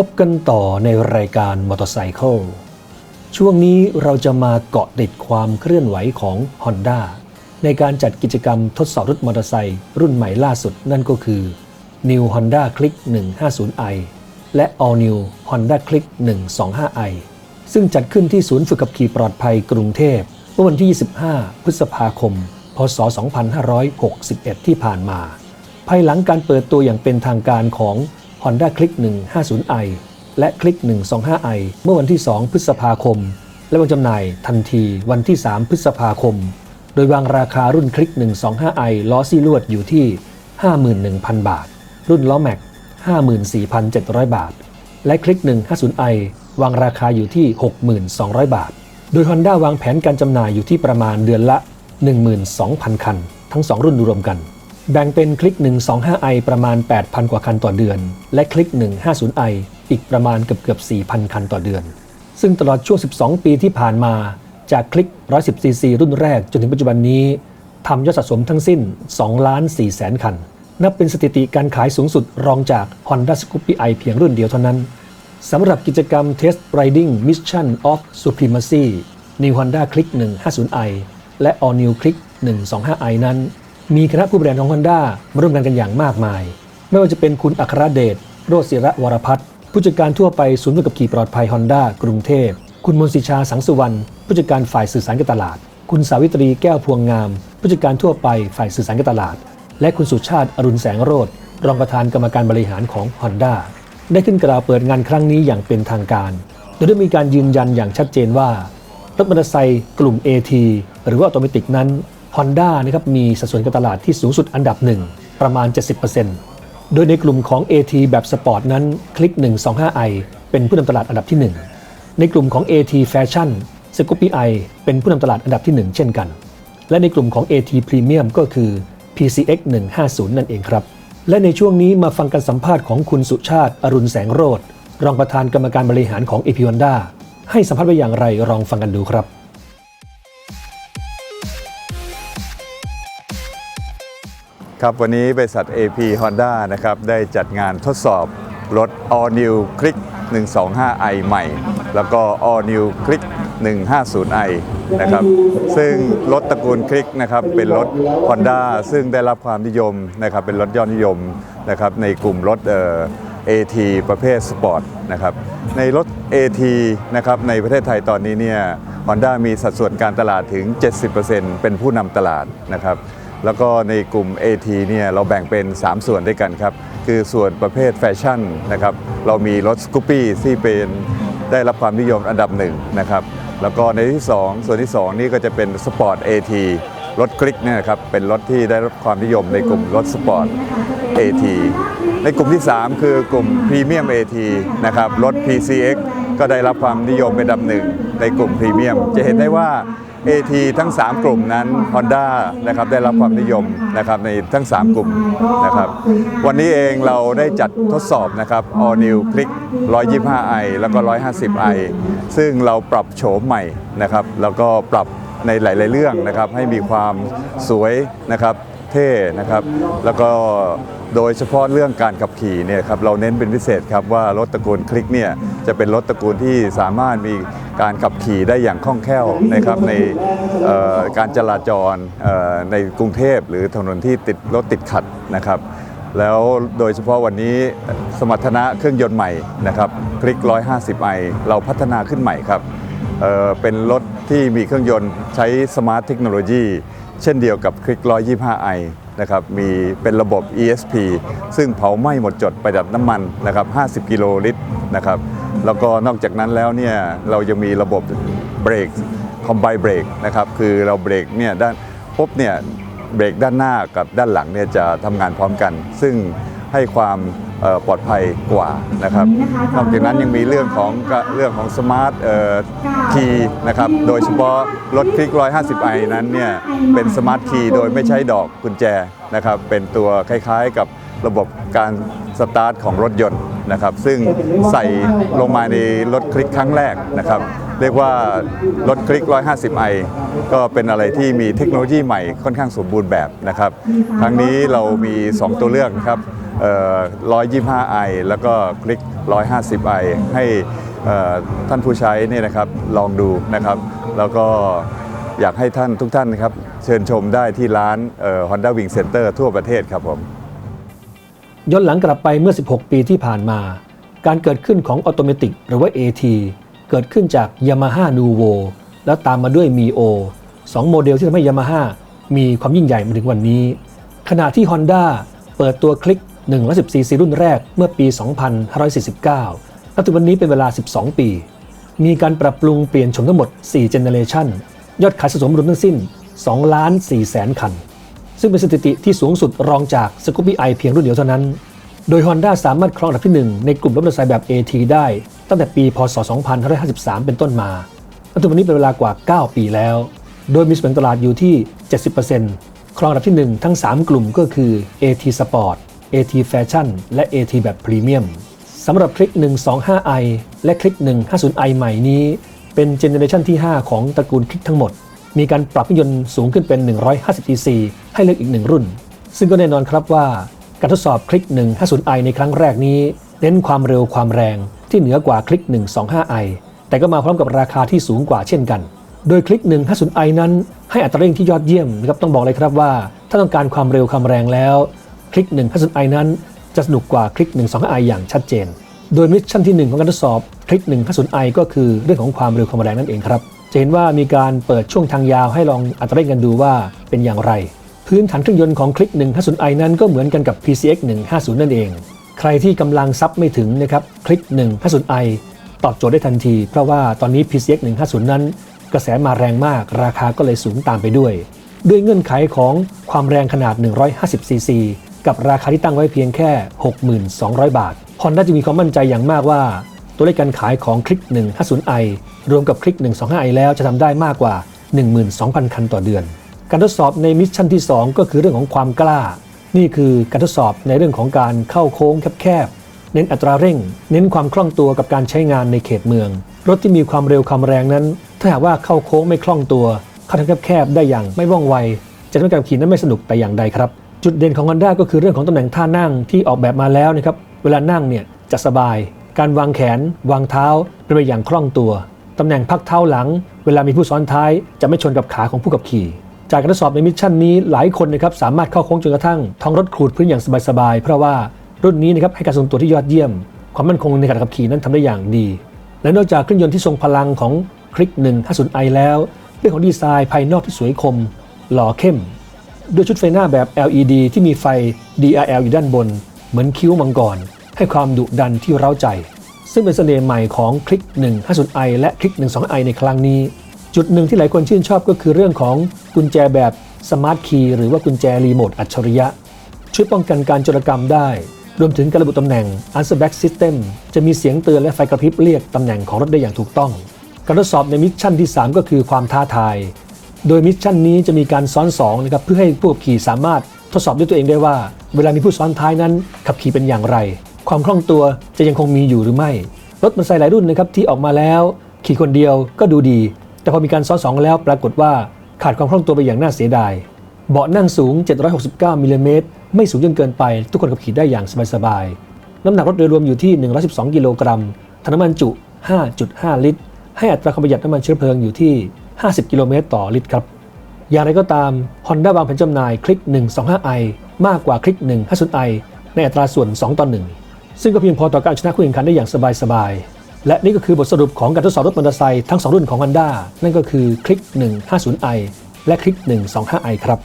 พบกันต่อในรายการมอเตอร์ไซค์ช่วงนี้เราจะมาเกาะติดความเคลื่อนไหวของ Honda ในการจัดกิจกรรมทดสอบรถมอเตอร์ไซค์รุ่นใหม่ล่าสุดนั่นก็คือ New Honda Click 150i และ All New Honda Click 125i ซึ่งจัดขึ้นที่ศูนย์ฝึกขับขี่ปลอดภัยกรุงเทพเมื่อวันที่ 25 พฤษภาคม พศ 2561 ที่ผ่านมา ภายหลังการเปิดตัวอย่างเป็นทางการของ Honda Click 150i และ Click 125i เมื่อวันที่ 2 พฤษภาคม และวางจำหน่ายทันทีวันที่ 3 พฤษภาคม โดยวางราคารุ่น Click 125i ล้อซี่ลวดอยู่ที่ 51,000 บาท รุ่นล้อแม็ก 54,700 บาท และคลิก 150i วางราคาอยู่ที่ 62,000 บาท โดย Honda วางแผนการจำหน่ายอยู่ที่ประมาณเดือนละ 12,000 คัน ทั้ง 2 รุ่นรวมกัน แบ่งเป็นคลิก 125i ประมาณ 8,000 กว่าคันต่อเดือน และคลิก 150i อีกประมาณเกือบเกือบ 4,000 คันต่อเดือน ซึ่งตลอดช่วง 12 ปีที่ผ่านมาจากคลิก 110cc รุ่นแรกจนถึงปัจจุบันนี้ทำยอดสะสมทั้งสิ้น 2 ล้าน4แสนคัน นับเป็นสถิติการขายสูงสุดรองจาก Honda Scoopy i เพียงรุ่นเดียวเท่านั้นสำหรับกิจกรรม Test Riding Mission of Supremacy New Honda Click 150i และ All New Click 125i นั้น มีคณะผู้บริหารของ Honda มาร่วมงานกันอย่างมากมาย ไม่ว่าจะเป็นคุณอัครเดชโรศิระวรพัฒน์ผู้จัดการทั่วไปศูนย์กับขี่ปลอดภัย Honda กรุงเทพ คุณมนสิชาสังสุวรรณผู้จัดการฝ่ายสื่อสารการตลาด คุณสาวิตรีแก้วพวงงาม ผู้จัดการทั่วไปฝ่ายสื่อสารการตลาด และคุณสุชาติอรุณแสงโรธรองประธานกรรมการบริหารของ Honda ได้ขึ้นกล่าวเปิดงานครั้งนี้อย่างเป็นทางการ โดยได้มีการยืนยันอย่างชัดเจนว่ารถมอเตอร์ไซค์กลุ่ม AT หรือว่าออโตเมติกนั้น Honda นะครับมีสัดส่วนการตลาดที่สูงสุดอันดับหนึ่งประมาณ 70%โดยในกลุ่มของ AT แบบสปอร์ตนั้นคลิก 125i เป็นผู้นำตลาดอันดับที่ 1 ในกลุ่มของ AT Fashion s c o o p y i เป็นผู้นำตลาดอันดับที่ 1 เช่นกัน และในกลุ่มของ AT Premium ก็คือ PCX 150 นั่นเองครับ และในช่วงนี้มาฟังการสัมภาษณ์ของคุณสุชาติ อรุณแสงโรธรองประธานกรรมการบริหารของ AP Honda ให้สัมภาษณ์ไว้อย่างไรลองฟังกันดูครับ ครับวันนี้บริษัท AP Honda นะครับได้จัดงานทดสอบรถ All New Click 125i ใหม่ แล้วก็ All New Click 150i นะครับซึ่งรถตระกูลคลิกนะครับเป็นรถ Honda ซึ่งได้รับความนิยมนะครับเป็นรถยอดนิยมนะครับในกลุ่มรถเอ่อ AT ประเภทสปอร์ตนะครับในรถ AT นะครับในประเทศไทยตอนนี้เนี่ย Honda มีสัดส่วนการตลาดถึง 70%เป็นผู้นำตลาดนะครับ แล้วก็ในกลุ่ม AT เนี่ยเราแบ่งเป็น 3 ส่วนด้วยกันครับ คือส่วนประเภทแฟชั่นนะครับเรามีรถสกูปปี้ที่เป็นได้รับความนิยมอันดับหนึ่งนะครับแล้วก็ในที่ 2 ส่วนที่ 2 นี่ก็จะเป็นสปอร์ต AT รถคลิกเนี่ยครับเป็นรถที่ได้รับความนิยมในกลุ่มรถสปอร์ต AT ในกลุ่มที่ 3 คือกลุ่มพรีเมียม AT นะครับรถ PCX ก็ได้รับความนิยมเป็นอันดับหนึ่งในกลุ่มพรีเมียม จะเห็นได้ว่า AT ทั้ง 3 กลุ่มนั้น Honda นะครับได้รับความนิยมนะครับในทั้ง 3 กลุ่มนะครับวันนี้เองเราได้จัดทดสอบนะครับ All New Click 125i แล้วก็ 150i ซึ่งเราปรับโฉมใหม่นะครับแล้วก็ปรับในหลาย ๆ เรื่องนะครับให้มีความสวยนะครับ เท่นะครับ แล้วก็โดยเฉพาะเรื่องการขับขี่เนี่ยครับเราเน้นเป็นพิเศษครับว่ารถตระกูลคลิกเนี่ยจะเป็นรถตระกูลที่สามารถมีการขับขี่ได้อย่างคล่องแคล่วนะครับในการจราจรในกรุงเทพหรือถนนที่ติดรถติดขัดนะครับ แล้วโดยเฉพาะวันนี้สมรรถนะเครื่องยนต์ใหม่นะครับคลิก 150i เราพัฒนาขึ้นใหม่ครับเเป็นรถที่มีเครื่องยนต์ใช้สมาร์ทเทคโนโลยี เช่นเดียวกับคลิก 125i นะครับมีเป็นระบบ ESP ซึ่งเผาไหม้หมดจดประหยัดน้ำมันนะครับ50 กิโลลิตรนะครับแล้วก็นอกจากนั้นแล้วเนี่ยเรายังมีระบบเบรกคอมไบเบรกนะครับคือเราเบรกเนี่ยด้านปุ๊บเนี่ยเบรกด้านหน้ากับด้านหลังเนี่ยจะทำงานพร้อมกัน ซึ่งให้ความ ปลอดภัยกว่านะครับนอกจากนั้นยังมีเรื่องของกะเรื่องของสมาร์ทคีย์นะครับโดยเฉพาะรถคลิก 150i นั้นเนี่ยเป็นสมาร์ทคีย์โดยไม่ใช้ดอกกุญแจนะครับเป็นตัวคล้ายๆกับระบบการสตาร์ทของรถยนต์นะครับซึ่งใส่ลงมาในรถคลิกครั้งแรกนะครับเรียกว่ารถคลิก 150i ก็เป็นอะไรที่มีเทคโนโลยีใหม่ค่อนข้างสมบูรณ์แบบนะครับครั้งนี้เรามี 2 ตัวเลือกนะครับเอ่อ 125i แล้วก็คลิก 150i ให้เอ่อท่านผู้ใช้นี่นะครับลองดูนะครับ แล้วก็อยากให้ท่านทุกท่านนะครับ เชิญชมได้ที่ร้านฮอนด้าวิงเซ็นเตอร์ทั่วประเทศครับผมย้อนหลังกลับไปเมื่อ 16 ปีที่ผ่านมา การเกิดขึ้นของออโตเมติกหรือว่า AT เกิดขึ้นจาก Yamaha Nuvo แล้วตามมาด้วย Mio สองโมเดลที่ทำให้ Yamaha มีความยิ่งใหญ่มาถึงวันนี้ ขณะที่ Honda เปิดตัวคลิก 110cc รุ่นแรกเมื่อปี 2549 และถึงวันนี้เป็นเวลา 12 ปี มีการปรับปรุงเปลี่ยนโฉมทั้งหมด 4 เจเนเรชันยอดขายสะสมรวมทั้งสิ้น 2 ล้าน4แสนคัน ซึ่งเป็นสถิติที่สูงสุดรองจาก Scoopy i เพียงรุ่นเดียวเท่านั้น โดย Honda สามารถครองอันดับที่ 1 ในกลุ่มรถมอเตอร์ไซค์แบบ AT ได้ ตั้งแต่ปี พศ 2553 เป็นต้นมาจนถึงวันนี้เป็นเวลากว่า 9 ปีแล้ว โดยมีส่วนตลาดอยู่ที่ 70%ครองอันดับที่ 1 ทั้ง 3 กลุ่มก็คือ AT Sport AT Fashion และ AT แบบ Premium สำหรับคลิก 125i และคลิก 150i ใหม่นี้ เป็นเจเนอเรชันที่ 5 ของตระกูลคลิกทั้งหมด มีการปรับยนต์สูงขึ้นเป็น 150cc ให้เลือกอีกหนึ่งรุ่น ซึ่งก็แน่นอนครับว่า การทดสอบคลิก 150i ในครั้งแรกนี้ เน้นความเร็วความแรงที่เหนือกว่าคลิก 125i แต่ก็มาพร้อมกับราคาที่สูงกว่าเช่นกัน โดยคลิก 150i นั้นให้อัตราเร่งที่ยอดเยี่ยมนะครับต้องบอกเลยครับว่า ถ้าต้องการความเร็วความแรงแล้ว คลิก 150i นั้น จะสนุกกว่าคลิก 1 2 i อย่างชัดเจน โดยมิชชั่นที่ 1 ของการทดสอบคลิก 150i ก็คือเรื่องของความเร็วความแรงนั่นเองครับ จะเห็นว่ามีการเปิดช่วงทางยาวให้ลองอัตราเร่งกันดูว่าเป็นอย่างไร พื้นฐานเครื่องยนต์ของคลิก 150i นั้นก็เหมือนกันกับ PCX 150 นั่นเอง ใครที่กำลังซับไม่ถึงนะครับคลิก 150i ตอบโจทย์ได้ทันที เพราะว่าตอนนี้ PCX 150 นั้น กระแสมาแรงมาก ราคาก็เลยสูงตามไปด้วย ด้วยเงื่อนไขของความแรงขนาด 150cc กับราคาที่ตั้งไว้เพียงแค่ 62,000 บาท Honda จึงมีความมั่นใจอย่างมากว่า ตัวเลขการขายของคลิก 150i รวมกับคลิก 125i แล้วจะทำได้มากกว่า 12,000 คันต่อเดือน การทดสอบในมิชชั่นที่ 2 ก็คือเรื่องของความกล้า นี่คือการทดสอบในเรื่องของการเข้าโค้งแคบๆ เน้นอัตราเร่ง เน้นความคล่องตัวกับการใช้งานในเขตเมือง รถที่มีความเร็วความแรงนั้น ถ้าหากว่าเข้าโค้งไม่คล่องตัวเข้าทางแคบๆได้อย่างไม่ว่องไวจะทำให้การขี่นั้นไม่สนุกแต่อย่างใดครับ จุดเด่นของ Honda ก็คือเรื่องของตำแหน่งท่านั่งที่ออกแบบมาแล้วนะครับ เวลานั่งเนี่ยจะสบาย การวางแขน วางเท้าเป็นไปอย่างคล่องตัว ตำแหน่งพักเท้าหลัง เวลามีผู้ซ้อนท้าย จะไม่ชนกับขาของผู้ขับขี่ จากการทดสอบในมิชชั่นนี้หลายคนนะครับสามารถเข้าโค้งจนกระทั่งท้องรถขูดพื้นอย่างสบายๆเพราะว่ารุ่นนี้นะครับให้การทรงตัวที่ยอดเยี่ยม ความมั่นคงในการขับขี่นั้นทำได้อย่างดี และนอกจากเครื่องยนต์ที่ทรงพลังของคลิก 150i แล้ว เรื่องของดีไซน์ภายนอกที่สวยคม หล่อเข้ม ด้วยชุดไฟหน้าแบบ LED ที่มีไฟ DRL อยู่ด้านบน เหมือนคิ้วมังกร ให้ความดุดันที่เร้าใจ ซึ่งเป็นเสน่ห์ใหม่ของคลิก 150i และคลิก 12i ในครั้งนี้ จุดหนึ่งที่หลายคนชื่นชอบก็คือเรื่องของกุญแจแบบสมาร์ทคีย์หรือว่ากุญแจรีโมทอัจฉริยะ ช่วยป้องกันการโจรกรรมได้ รวมถึงการระบุตำแหน่ง Answer Back System จะมีเสียงเตือนและไฟกระพริบเรียกตำแหน่งของรถได้อย่างถูกต้อง การทดสอบในมิชชั่นที่ 3 ก็คือความท้าทาย โดยมิชชั่นนี้จะมีการซ้อน2นะครับเพื่อให้ผู้ขับขี่สามารถทดสอบด้วยตัวเองได้ว่า เวลามีผู้ซ้อนท้ายนั้นขับขี่เป็นอย่างไร ความคล่องตัวจะยังคงมีอยู่หรือไม่ รถมอเตอร์ไซค์หลายรุ่นนะครับที่ออกมาแล้ว ขี่คนเดียวก็ดูดี แต่พอมีการซ้อนสองแล้วปรากฏว่าขาดความคล่องตัวไปอย่างน่าเสียดาย เบาะนั่งสูง 769มิลลิเมตรไม่สูงจนเกินไป ทุกคนขับขี่ได้อย่างสบายๆน้ำหนักรถโดยรวมอยู่ที่ 112 กิโลกรัมถังน้ำมันจุ 5.5 ลิตร ให้อัตราความประหยัดน้ำมันเชื้อเพลิงอยู่ที่ 50 กิโลเมตรต่อลิตรครับ อย่างไรก็ตาม Honda วางแผนจำหน่ายคลิก 125i มากกว่าคลิก 150i ในอัตราส่วน 2 ต่อ 1 ซึ่งก็เพียงพอต่อการชนะคู่แข่งขันได้อย่างสบายๆ และนี่ก็คือบทสรุปของการทดสอบรถมอเตอร์ไซค์ทั้ง 2 รุ่นของ Honda นั่นก็คือคลิก 150i และคลิก 125i ครับ